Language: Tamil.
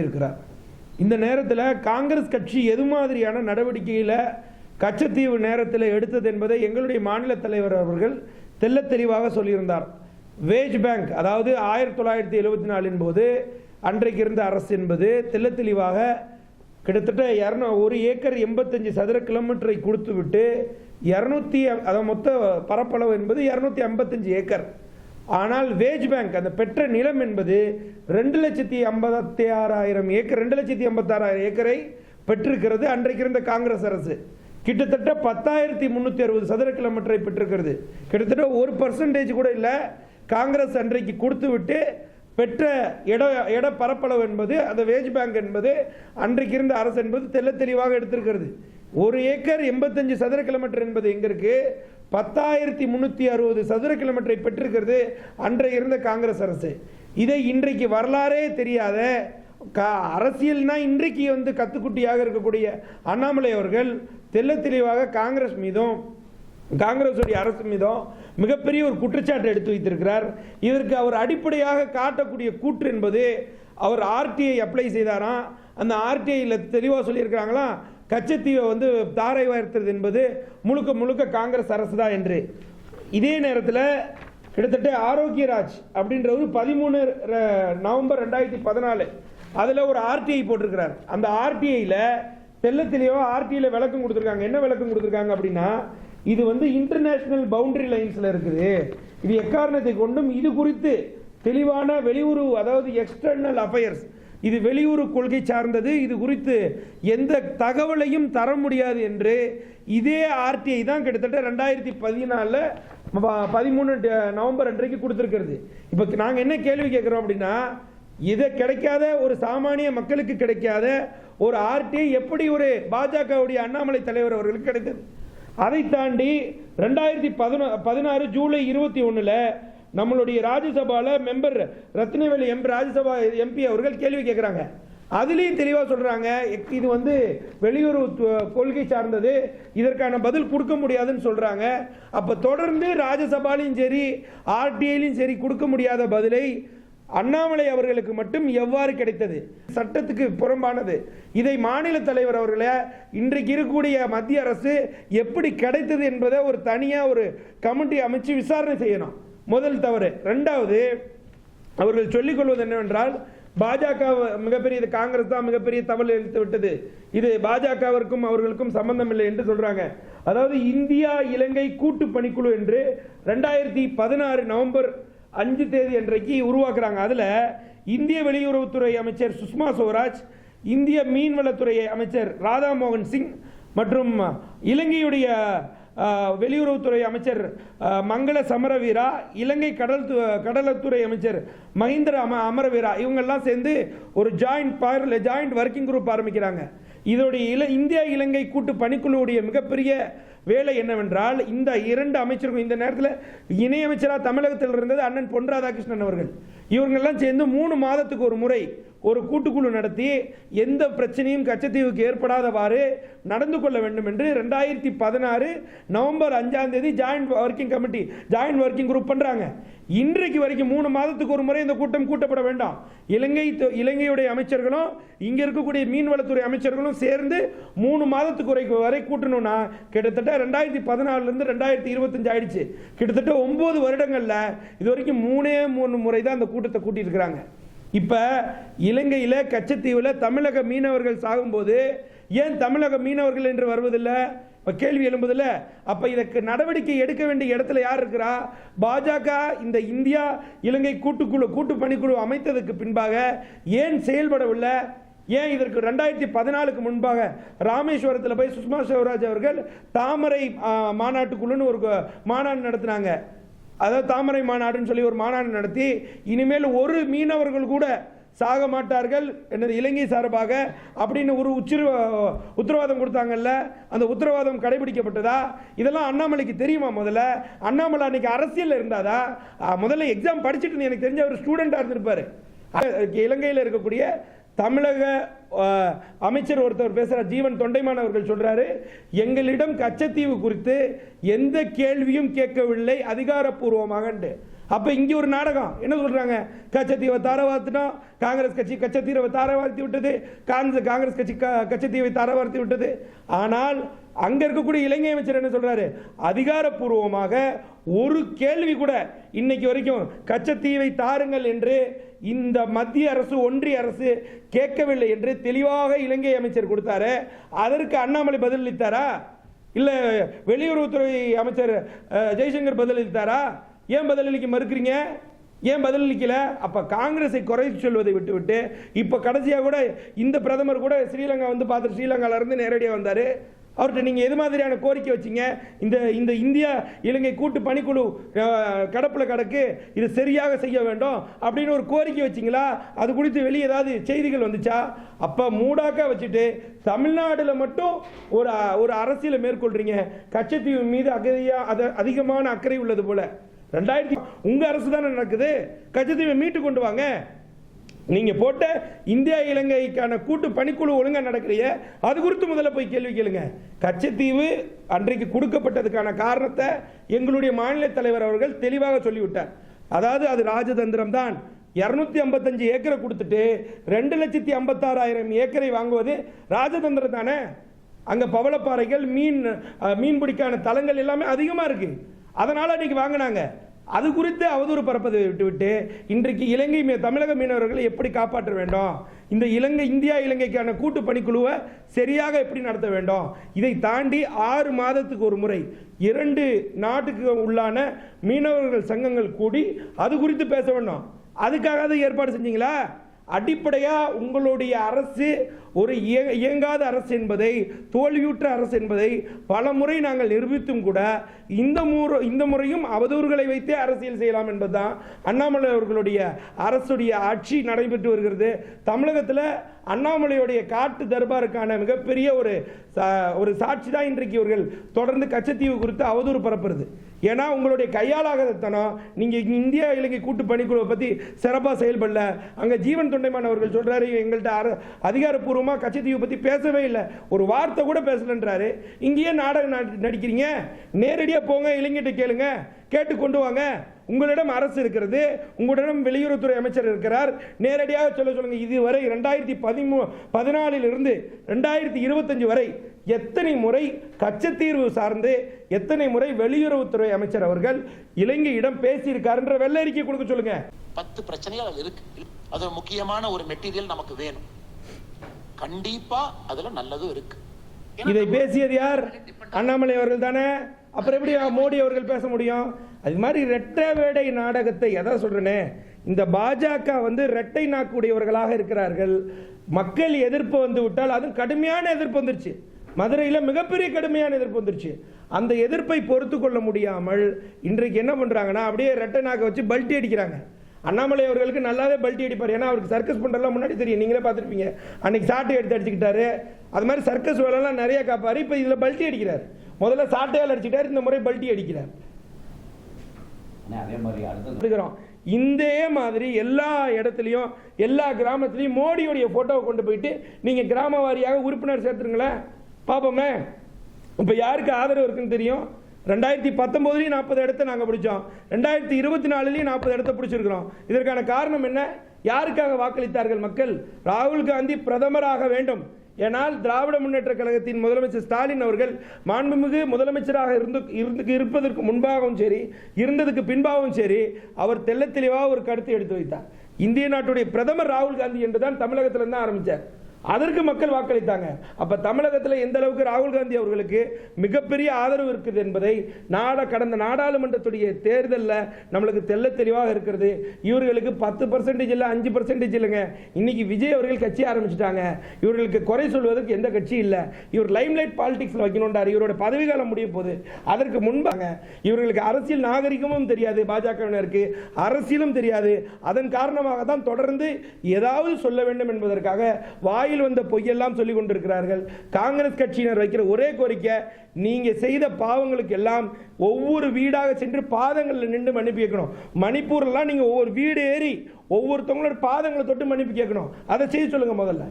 இருக்கிறார் இந்த நேரத்தில் காங்கிரஸ் கட்சி எது மாதிரியான நடவடிக்கையில் கச்சத்தீவு நேரத்தில் எடுத்தது என்பதை எங்களுடைய மாநில தலைவர் அவர்கள் தெல்ல தெளிவாக சொல்லியிருந்தார். வேஜ் பேங்க் அதாவது ஆயிரத்தி தொள்ளாயிரத்தி எழுபத்தி நாலின் போது அன்றைக்கு இருந்த அரசு என்பது தெல்ல தெளிவாக கிட்டத்தட்ட இரநூ ஒரு ஏக்கர் எண்பத்தஞ்சு சதுர கிலோமீட்டரை கொடுத்து விட்டு இரநூத்தி அதாவது மொத்த பரப்பளவு என்பது இரநூத்தி ஐம்பத்தஞ்சு ஏக்கர். ஆனால் வேஜ் பேங்க் அந்த பெற்ற நிலம் என்பது ரெண்டு லட்சத்தி ஐம்பத்தி ஆறாயிரம் ஏக்கர் ரெண்டு லட்சத்தி ஐம்பத்தாறாயிரம் ஏக்கரை பெற்றிருக்கிறது. அன்றைக்கு இருந்த காங்கிரஸ் அரசு. கிட்டத்தட்ட பத்தாயிரத்தி முந்நூற்றி அறுபது சதுர கிலோமீட்டரை பெற்றிருக்கிறது. கிட்டத்தட்ட ஒரு பர்சன்டேஜ் கூட இல்லை. காங்கிரஸ் அன்றைக்கு கொடுத்து விட்டு பெற்ற இட இட பரப்பளவு என்பது அந்த வேஜ் பேங்க் என்பது அன்றைக்கு இருந்த அரசு என்பது தெள்ள தெளிவாக எடுத்திருக்கிறது. ஒரு ஏக்கர் எண்பத்தஞ்சு சதுர கிலோமீட்டர் என்பது எங்க இருக்கு? பத்தாயிரத்தி முந்நூற்றி அறுபது சதுர கிலோமீட்டரை பெற்றிருக்கிறது அன்றைய இருந்த காங்கிரஸ் அரசு. இதை இன்றைக்கு வரலாறே தெரியாத கா அரசியல்னா இன்றைக்கு வந்து கத்துக்குட்டியாக இருக்கக்கூடிய அண்ணாமலை அவர்கள் தெள்ள தெளிவாக காங்கிரஸ் மீதும் காங்கிரஸுடைய அரசு மீதும் மிகப்பெரிய ஒரு குற்றச்சாட்டு எடுத்து வைத்திருக்கிறார். இதற்கு அவர் அடிப்படையாக காட்டக்கூடிய கூற்று என்பது அவர் ஆர்டிஐ அப்ளை செய்தாராம். அந்த ஆர்டிஐயில் தெளிவாக சொல்லியிருக்கிறாங்களா? கச்சத்தீவை வந்து தாரை வார்த்தது என்பது முழுக்க முழுக்க காங்கிரஸ் அரசு தான் என்று. இதே நேரத்தில் கிட்டத்தட்ட ஆரோக்கியராஜ் அப்படின்றவர் பதிமூணு நவம்பர் ரெண்டாயிரத்தி பதினாலு அதில் ஒரு ஆர்டிஐ போட்டிருக்கிறார். அந்த ஆர்டிஐயில் தெள்ள தெளிவாக ஆர்டிஐயில் விளக்கம் கொடுத்துருக்காங்க. என்ன விளக்கம் கொடுத்துருக்காங்க அப்படின்னா இது வந்து இன்டர்நேஷனல் பவுண்டரி லைன்ஸில் இருக்குது. இது எக்காரணத்தை கொண்டும் இது குறித்து தெளிவான வெளியுறவு அதாவது எக்ஸ்டர்னல் அஃபயர்ஸ் இது வெளியுறவு கொள்கை சார்ந்தது. இது குறித்து எந்த தகவலையும் தர முடியாது என்று இதே ஆர்டிஐ தான் கிட்டத்தட்ட ரெண்டாயிரத்தி பதினாலில் பதிமூணு நவம்பர் அன்றைக்கு கொடுத்துருக்கிறது. இப்போ நாங்கள் என்ன கேள்வி கேட்குறோம் அப்படின்னா இதை கிடைக்காத ஒரு சாமானிய மக்களுக்கு கிடைக்காத ஒரு ஆர்டிஐ எப்படி ஒரு பாஜகவுடைய அண்ணாமலை தலைவர் அவர்களுக்கு கிடைத்தது? அதை தாண்டி ரெண்டாயிரத்தி பதினா பதினாறு ஜூலை இருபத்தி ஒன்றில் நம்மளுடைய ராஜ்யசபாவில் member Rathnaveli M Rajya Sabha MP அவர்கள் கேள்வி கேட்குறாங்க. அதுலேயும் தெளிவாக சொல்கிறாங்க இது வந்து வெளியுறவு கொள்கை சார்ந்தது இதற்கான பதில் கொடுக்க முடியாதுன்னு சொல்கிறாங்க அப்போ தொடர்ந்து ராஜ்யசபாலையும் சரி ஆர்டிஐலையும் சரி கொடுக்க முடியாத பதிலை அண்ணாமலை அவர்களுக்கு மட்டும் எவ்வாறு கிடைத்தது? சட்டத்துக்கு புறம்பானது. இதை மாநில தலைவர் அவர்களை இன்றைக்கு இருக்கக்கூடிய மத்திய அரசு எப்படி கிடைத்தது என்பதை ஒரு தனியாக ஒரு கமிட்டி அமைச்சு விசாரணை செய்யணும். முதல் தவறு. ரெண்டாவது அவர்கள் சொல்லிக் கொள்வது என்னவென்றால் பாஜக மிகப்பெரிய இது காங்கிரஸ் தான் மிகப்பெரிய தவறு எழுத்து விட்டது. இது பாஜகவிற்கும் அவர்களுக்கும் சம்பந்தம் இல்லை என்று சொல்றாங்க. அதாவது இந்தியா இலங்கை கூட்டு பணிக்குழு என்று ரெண்டாயிரத்தி பதினாறு நவம்பர் அஞ்சு தேதி அன்றைக்கு உருவாக்குறாங்க. அதுல இந்திய வெளியுறவுத்துறை அமைச்சர் சுஷ்மா சுவராஜ் இந்திய மீன்வளத்துறை அமைச்சர் ராதா மோகன் சிங் மற்றும் இலங்கையுடைய வெளியுறவுத்துறை அமைச்சர் மங்கள சமரவீரா இலங்கை கடல் கடலத்துறை அமைச்சர் மஹிந்திர அம அமரவீரா இவங்கெல்லாம் சேர்ந்து ஒரு ஜாயிண்ட் ஜாயிண்ட் ஒர்க்கிங் குரூப் ஆரம்பிக்கிறாங்க. இதோடைய இல இந்தியா இலங்கை கூட்டு பணிக்குழுவுடைய மிகப்பெரிய வேலை என்னவென்றால் இந்த இரண்டு அமைச்சர்கள் இந்த நேரத்தில் இணையமைச்சராக தமிழகத்தில் இருந்தது அண்ணன் பொன் ராதாகிருஷ்ணன் அவர்கள். இவங்கெல்லாம் சேர்ந்து மூணு மாதத்துக்கு ஒரு முறை ஒரு கூட்டுக்குழு நடத்தி எந்த பிரச்சனையும் கச்சத்தீவுக்கு ஏற்படாதவாறு நடந்து கொள்ள வேண்டும் என்று ரெண்டாயிரத்தி பதினாறு நவம்பர் அஞ்சாம் தேதி joint working committee joint working group பண்ணுறாங்க இன்றைக்கு வரைக்கும் மூணு மாதத்துக்கு ஒரு முறை இந்த கூட்டம் கூட்டப்பட வேண்டாம். இலங்கை இலங்கையுடைய அமைச்சர்களும் இங்கே இருக்கக்கூடிய மீன்வளத்துறை அமைச்சர்களும் சேர்ந்து மூணு மாதத்துக்கு வரை வரை கூட்டணும்னா கிட்டத்தட்ட ரெண்டாயிரத்தி பதினாலுலேருந்து ரெண்டாயிரத்தி இருபத்தஞ்சு ஆயிடுச்சு. கிட்டத்தட்ட ஒன்பது வருடங்களில் இது வரைக்கும் மூணே மூணு முறை தான் அந்த கூட்டத்தை கூட்டியிருக்கிறாங்க இப்போ இலங்கையில் கச்சத்தீவில் தமிழக மீனவர்கள் சாகும்போது ஏன் தமிழக மீனவர்கள் என்று வருவதில்லை? இப்போ கேள்வி எழும்புதில்ல. அப்போ இதற்கு நடவடிக்கை எடுக்க வேண்டிய இடத்துல யார் இருக்கிறா? பாஜக இந்த இந்தியா இலங்கை கூட்டுக்குழு கூட்டு பணிக்குழு அமைத்ததுக்கு பின்பாக ஏன் செயல்படவில்லை? ஏன் இதற்கு ரெண்டாயிரத்தி பதினாலுக்கு முன்பாக ராமேஸ்வரத்தில் போய் சுஷ்மா சிவராஜ் அவர்கள் தாமரை மாநாட்டுக்குழுன்னு ஒரு மாநாடு நடத்தினாங்க. அதாவது தாமரை மாநாடுன்னு சொல்லி ஒரு மாநாடு நடத்தி இனிமேல் ஒரு மீனவர்கள் கூட சாக மாட்டார்கள் என்னது இலங்கை சார்பாக அப்படின்னு ஒரு உச்சிரு உத்தரவாதம் கொடுத்தாங்கல்ல அந்த உத்தரவாதம் கடைபிடிக்கப்பட்டதா? இதெல்லாம் அண்ணாமலைக்கு தெரியுமா முதல்ல? அண்ணாமலை அன்னைக்கு அரசியலில் இருந்தாதா முதல்ல எக்ஸாம் படிச்சுட்டு எனக்கு தெரிஞ்ச ஒரு ஸ்டூடெண்ட்டாக இருந்திருப்பாரு. இலங்கையில் இருக்கக்கூடிய தமிழக அமைச்சர் ஒருத்தர் பேசுகிறார் ஜீவன் தொண்டைமான் அவர்கள் சொல்கிறாரு எங்களிடம் கச்சத்தீவு குறித்து எந்த கேள்வியும் கேட்கவில்லை அதிகாரப்பூர்வமாக அப்போ இங்கே ஒரு நாடகம். என்ன சொல்கிறாங்க கச்சத்தீவை தாரவாத்தினோம் காங்கிரஸ் கட்சி கச்சத்தீவை தாரவார்த்தி விட்டது காங்கிரஸ் காங்கிரஸ் கட்சி க- கச்சத்தீவை தாரவார்த்தி விட்டது. ஆனால் அங்க இருக்கக்கூடிய இலங்கை அமைச்சர் என்ன சொல்றாரு? அதிகாரப்பூர்வமாக ஒரு கேள்வி கூட இன்னைக்கு வரைக்கும் கச்சத்தீவை தாருங்கள் என்று இந்த மத்திய அரசு ஒன்றிய அரசு கேட்கவில்லை என்று தெளிவாக இலங்கை அமைச்சர் கொடுத்தாரு. அதற்கு அண்ணாமலை பதிலளித்தாரா? இல்ல வெளியுறவுத்துறை அமைச்சர் ஜெய்சங்கர் பதிலளித்தாரா? ஏன் பதிலளிக்க மறுக்கிறீங்க? ஏன் பதிலளிக்கல? அப்ப காங்கிரஸை குறை சொல்வதை விட்டுவிட்டு இப்ப கடைசியா கூட இந்த பிரதமர் கூட ஸ்ரீலங்கா வந்து பார்த்து ஸ்ரீலங்கால இருந்து நேரடியாக வந்தாரு. அவர்கிட்ட நீங்கள் எது மாதிரியான கோரிக்கை வச்சீங்க? இந்த இந்த இந்தியா இலங்கை கூட்டு பணிக்குழு கடப்பில் கிடக்கு இது சரியாக செய்ய வேண்டும் அப்படின்னு ஒரு கோரிக்கை வச்சீங்களா? அது குறித்து வெளியே ஏதாவது செய்திகள் வந்துச்சா? அப்போ மூடாக்க வச்சுட்டு தமிழ்நாட்டில் மட்டும் ஒரு ஒரு அரசியலை மேற்கொள்கிறீங்க கச்சத்தீவு மீது அகதியாக அதை அதிகமான அக்கறை உள்ளது போல. ரெண்டாயிரத்தி உங்கள் அரசு தானே நடக்குது. கச்சத்தீவை மீட்டு கொண்டு வாங்க. நீங்க போட்ட இந்தியா இலங்கைக்கான கூட்டு பணிக்குழு ஒழுங்கா நடக்கிறிய அது குறித்து முதல்ல போய் கேள்வி கேளுங்க. கச்சத்தீவு அன்றைக்கு கொடுக்கப்பட்டதுக்கான காரணத்தை எங்களுடைய மாநில தலைவர் அவர்கள் தெளிவாக சொல்லிவிட்டார். அதாவது அது ராஜதந்திரம் தான். இரநூத்தி ஐம்பத்தஞ்சு ஏக்கரை கொடுத்துட்டு ரெண்டு லட்சத்தி ஐம்பத்தாறாயிரம் ஏக்கரை வாங்குவது ராஜதந்திரம் தானே? அங்கே பவளப்பாறைகள் மீன் மீன் மீன்பிடிக்கான தலங்கள் எல்லாமே அதிகமாக இருக்குது அதனால் அன்றைக்கி வாங்கினாங்க. அது குறித்து அவதூறு பரப்பதை விட்டுவிட்டு இன்றைக்கு இலங்கை மீ- தமிழக மீனவர்களை எப்படி காப்பாற்ற வேண்டும்? இந்த இலங்கை இந்தியா இலங்கைக்கான கூட்டு பணிக்குழுவை சரியாக எப்படி நடத்த வேண்டும்? இதை தாண்டி ஆறு மாதத்துக்கு ஒரு முறை இரண்டு நாட்டுக்கு உள்ளான மீனவர்கள் சங்கங்கள் கூடி அது குறித்து பேச வேண்டும். அதுக்காக ஏற்பாடு செஞ்சீங்களா? அடிப்படையாக உங்களுடைய அரசு ஒரு இய- இயங்காத அரசு என்பதை தோல்வியுற்ற அரசு என்பதை பல முறை நாங்கள் நிரூபித்தும் கூட இந்த முறை இந்த முறையும் அவதூறுகளை வைத்தே அரசியல் செய்யலாம் என்பதுதான் அண்ணாமலை அவர்களுடைய அரசுடைய ஆட்சி நடைபெற்று வருகிறது. தமிழகத்தில் அண்ணாமலையுடைய காட்டு தர்பாருக்கான மிகப்பெரிய ஒரு சா- ஒரு சாட்சி தான் இன்றைக்கு இவர்கள் தொடர்ந்து கச்சத்தீவு குறித்து அவதூறு பரப்புறது. ஏன்னா உங்களுடைய கையாளாகத்தனம் நீங்கள் இந்தியா இலங்கை கூட்டு பணிக்குழுவை பற்றி சிறப்பாக செயல்படல. அங்கே ஜீவன் தொண்டைமான் அவர்கள் சொல்கிறாரு எங்கள்கிட்ட அர- அதிகாரப்பூர்வமா கச்சத்தீவை பற்றி பேசவே இல்லை. ஒரு வார்த்தை கூட பேசலன்றாரு. இங்கேயே நாடகம் நடி- நடிக்கிறீங்க. நேரடியாக போங்க இளைஞர்கிட்ட கேளுங்க. கேட்டு கொண்டு வாங்க. உங்களிடம் அரசு இருக்கிறது உங்களிடம் வெளியுறவுத்துறை அமைச்சர் இருக்கிறார் நேரடியாக சொல்ல சொல்லுங்க இதுவரை ரெண்டாயிரத்தி பதிமூ பதினாலில் இருந்து ரெண்டாயிரத்தி இருபத்தஞ்சு வரை எத்தனை முறை கச்சத்தீர்வு சார்ந்து எத்தனை முறை வெளியுறவுத்துறை அமைச்சர் அவர்கள் இலங்கையிடம் பேசியிருக்காருன்ற வெள்ளை அறிக்கை கொடுக்க சொல்லுங்க. பத்து பிரச்சனைகள் இருக்கு. அது முக்கியமான ஒரு மெட்டீரியல் நமக்கு வேணும். கண்டிப்பா அதுல நல்லதும் இருக்கு. இதை பேசியது யார்? அண்ணாமலை அவர்கள் தானே? அப்புறம் எப்படி மோடி அவர்கள் பேச முடியும்? அது மாதிரி ரெட்டை வேடை நாடகத்தை எதை சொல்றேனே இந்த பாஜக வந்து ரெட்டை நாக்குடையவர்களாக இருக்கிறார்கள். மக்கள் எதிர்ப்பு வந்து விட்டால் அதுவும் கடுமையான எதிர்ப்பு வந்துருச்சு. மதுரையில் மிகப்பெரிய கடுமையான எதிர்ப்பு வந்துருச்சு. அந்த எதிர்ப்பை பொறுத்து கொள்ள முடியாமல் இன்றைக்கு என்ன பண்றாங்கன்னா அப்படியே ரெட்டை நாக்க வச்சு பல்ட்டி அடிக்கிறாங்க. அண்ணாமலை அவர்களுக்கு நல்லாவே பல்ட்டி அடிப்பார். ஏன்னா அவருக்கு சர்க்கஸ் பண்றதெல்லாம் முன்னாடி தெரியும். நீங்களே பார்த்துருப்பீங்க. அன்னைக்கு சாட்டை எடுத்து அடிச்சுக்கிட்டாரு. அது மாதிரி சர்க்கஸ் வேலைலாம் நிறைய காப்பாரு. இப்போ இதில் பல்ட்டி அடிக்கிறார். முதல்ல சாட்டையால் அடிச்சுக்கிட்டார் இந்த முறை பல்ட்டி அடிக்கிறார். இருக்கிறோம் இதே மாதிரி எல்லா இடத்துலையும் எல்லா கிராமத்துலையும் மோடியுடைய போட்டோவை கொண்டு போயிட்டு நீங்க கிராம வாரியாக உறுப்பினர் சேர்த்துருங்களேன். பார்ப்போமே இப்போ யாருக்கு ஆதரவு இருக்குன்னு தெரியும்? ரெண்டாயிரத்தி பத்தொம்போதுலேயும் நாற்பது இடத்த நாங்கள் பிடிச்சோம். ரெண்டாயிரத்தி இருபத்தி நாலுலேயும் நாற்பது இடத்த பிடிச்சிருக்கிறோம். இதற்கான காரணம் என்ன? யாருக்காக வாக்களித்தார்கள் மக்கள்? ராகுல் காந்தி பிரதமராக வேண்டும். ஏனால் திராவிட முன்னேற்ற கழகத்தின் முதலமைச்சர் ஸ்டாலின் அவர்கள் மாண்புமிகு முதலமைச்சராக இருந்து இருந்து இருப்பதற்கு முன்பாகவும் சரி இருந்ததுக்கு பின்பாகவும் சரி அவர் தெல்ல தெளிவாக ஒரு கருத்தை எடுத்து வைத்தார். இந்திய நாட்டுடைய பிரதமர் ராகுல் காந்தி என்றுதான் தமிழகத்துல இருந்து ஆரம்பித்தார் அதற்கு மக்கள் வாக்களித்தாங்க. அப்ப தமிழகத்தில் எந்த அளவுக்கு ராகுல் காந்தி அவர்களுக்கு மிகப்பெரிய ஆதரவு இருக்குது என்பதை நாட கடந்த நாடாளுமன்றத்துடைய தேர்தலில் நம்மளுக்கு தெல்ல தெளிவாக இருக்கிறது. இவர்களுக்கு பத்து பர்சன்டேஜ் இல்லை அஞ்சு பர்சன்டேஜ் இல்லைங்க. இன்னைக்கு விஜய் அவர்கள் கட்சி ஆரம்பிச்சிட்டாங்க. இவர்களுக்கு குறை சொல்வதற்கு எந்த கட்சி இல்லை. இவர் லைம்லைட் பாலிடிக்ஸ்ல வைக்கணும்ன்றார் இவரோட பதவிகாலம் முடிய போது அதற்கு முன்பாங்க இவர்களுக்கு அரசியல் நாகரிகமும் தெரியாது பாஜகவினருக்கு. அரசியலும் தெரியாது. அதன் காரணமாக தான் தொடர்ந்து ஏதாவது சொல்ல வேண்டும் என்பதற்காக வாயில் வாயில் வந்த பொய்யெல்லாம் சொல்லி கொண்டிருக்கிறார்கள். காங்கிரஸ் கட்சியினர் வைக்கிற ஒரே கோரிக்கை நீங்க செய்த பாவங்களுக்கு எல்லாம் ஒவ்வொரு வீடாக சென்று பாதங்களில் நின்று மன்னிப்பு கேட்கணும். மணிப்பூர்லாம் நீங்க ஒவ்வொரு வீடு ஏறி ஒவ்வொருத்தவங்களோட பாதங்களை தொட்டு மன்னிப்பு கேட்கணும். அதை செய்ய சொல்லுங்க முதல்ல.